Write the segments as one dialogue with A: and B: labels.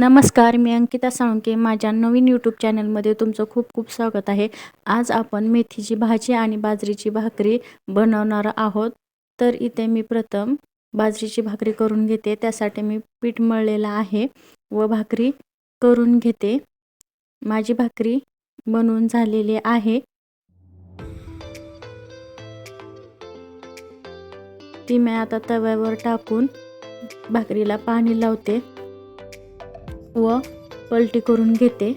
A: नमस्कार मी अंकिता साळुंके. माझ्या नवीन यूट्यूब चॅनलमध्ये तुमचं खूप खूप स्वागत आहे. आज आपण मेथीची भाजी आणि बाजरीची भाकरी बनवणार आहोत. तर इथे मी प्रथम बाजरीची भाकरी करून घेते. त्यासाठी मी पीठ मळलेलं आहे व भाकरी करून घेते. माझी भाकरी बनवून झालेली आहे. ती मी आता तव्यावर टाकून भाकरीला पाणी लावते. व पलटी करून घेते.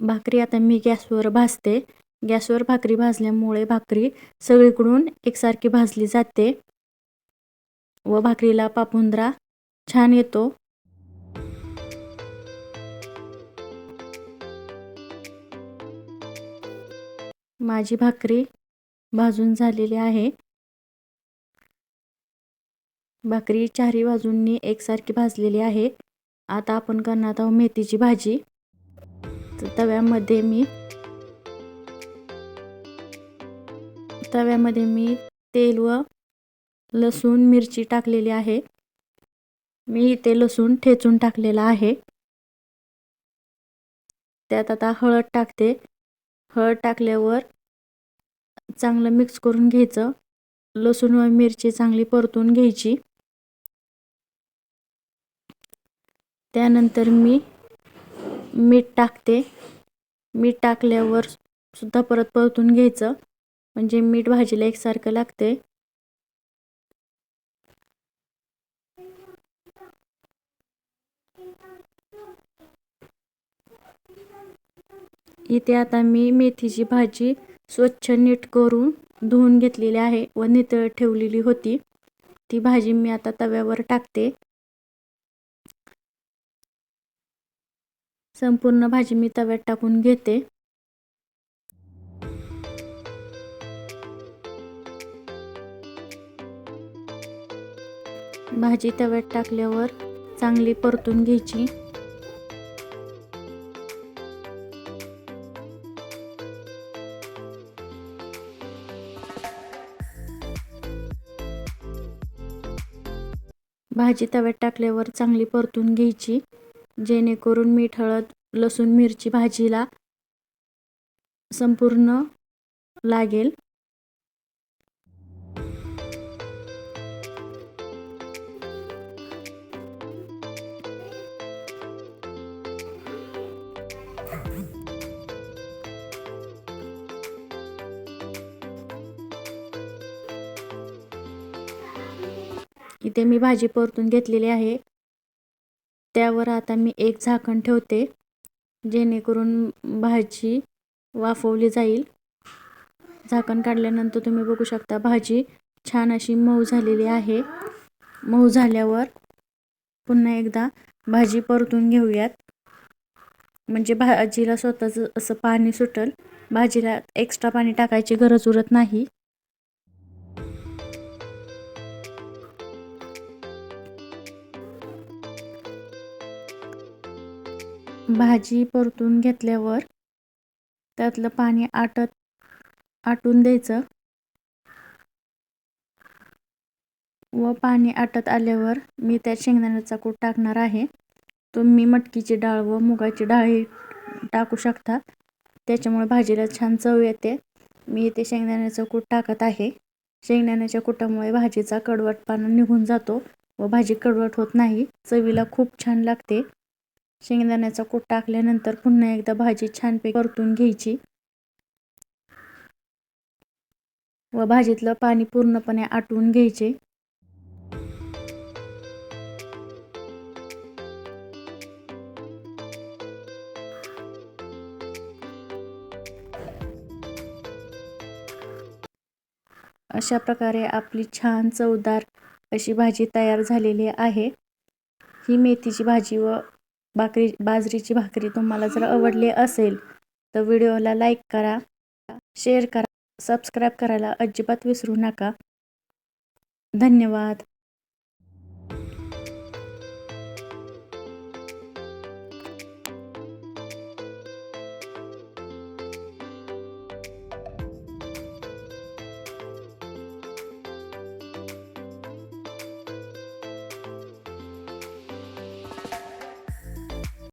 A: भाकरी आता मी गॅसवर भाजते. गॅसवर भाकरी भाजल्यामुळे भाकरी सगळीकडून एकसारखी भाजली जाते. व भाकरीला पापुंद्रा छान येतो. माझी भाकरी भाजून झालेली आहे. भाकरी चारही बाजूंनी एकसारखी भाजलेली आहे. आता आपण करणार आहोत मेथीची भाजी. तव्यामध्ये मी तव्यामध्ये मी तेल व लसूण मिरची टाकलेली आहे. मी इथे लसूण ठेचून टाकलेला आहे. त्यात आता हळद टाकते. हळद टाकल्यावर चांगलं मिक्स करून घ्यायचं. लसूण व मिरची चांगली परतून घ्यायची. त्यानंतर मी मीठ टाकते. मीठ टाकल्यावर सुद्धा परत परतून घ्यायचं. म्हणजे मीठ भाजीला एकसारखं लागते इथे आता मी मेथीची भाजी स्वच्छ नीट करून धुवून घेतलेली आहे व नितळ ठेवलेली होती. ती भाजी मी आता तव्यावर टाकते. संपूर्ण भाजी मी तव्यात टाकून घेते. भाजी तव्यात टाकल्यावर चांगली परतून घ्यायची. भाजी तव्यात टाकल्यावर चांगली परतून घ्यायची. जेणेकरून मीठ हळद लसूण मिरची भाजीला संपूर्ण लागेल. इथे मी भाजी परतून घेतलेली आहे. त्यावर आता मी एक झाकण ठेवते. जेणेकरून भाजी वाफवली जाईल. झाकण काढल्यानंतर तुम्ही बघू शकता भाजी छान अशी मऊ झालेली आहे. मऊ झाल्यावर पुन्हा एकदा भाजी परतून घेऊयात. म्हणजे भाजीला स्वतःचं असं पाणी सुटल. भाजीला एक्स्ट्रा पाणी टाकायची गरज उरत नाही. भाजी परतून घेतल्यावर त्यातलं पाणी आटत आटून द्यायचं. व पाणी आटत आल्यावर मी त्यात शेंगदाण्याचा कूट टाकणार आहे. तुम्ही मटकीची डाळ व मुगाची डाळही टाकू शकता त्याच्यामुळे भाजीला छान चव येते. मी इथे शेंगदाण्याचं कूट टाकत आहे. शेंगदाण्याच्या कुटामुळे भाजीचा कडवटपणा निघून जातो व भाजी कडवट होत नाही. चवीला खूप छान लागते. शेंगदाण्याचा कूट टाकल्यानंतर पुन्हा एकदा भाजी छानपैकी परतून घ्यायची. व भाजीतलं पाणी पूर्णपणे आटवून घ्यायचे. अशा प्रकारे आपली छान चवदार अशी भाजी तयार झालेली आहे. ही मेथीची भाजी व भाकरी बाजरीची भाकरी तुम्हाला जर आवडली असेल तर व्हिडिओला लाईक करा शेअर करा सबस्क्राईब करायला अजिबात विसरू नका. धन्यवाद.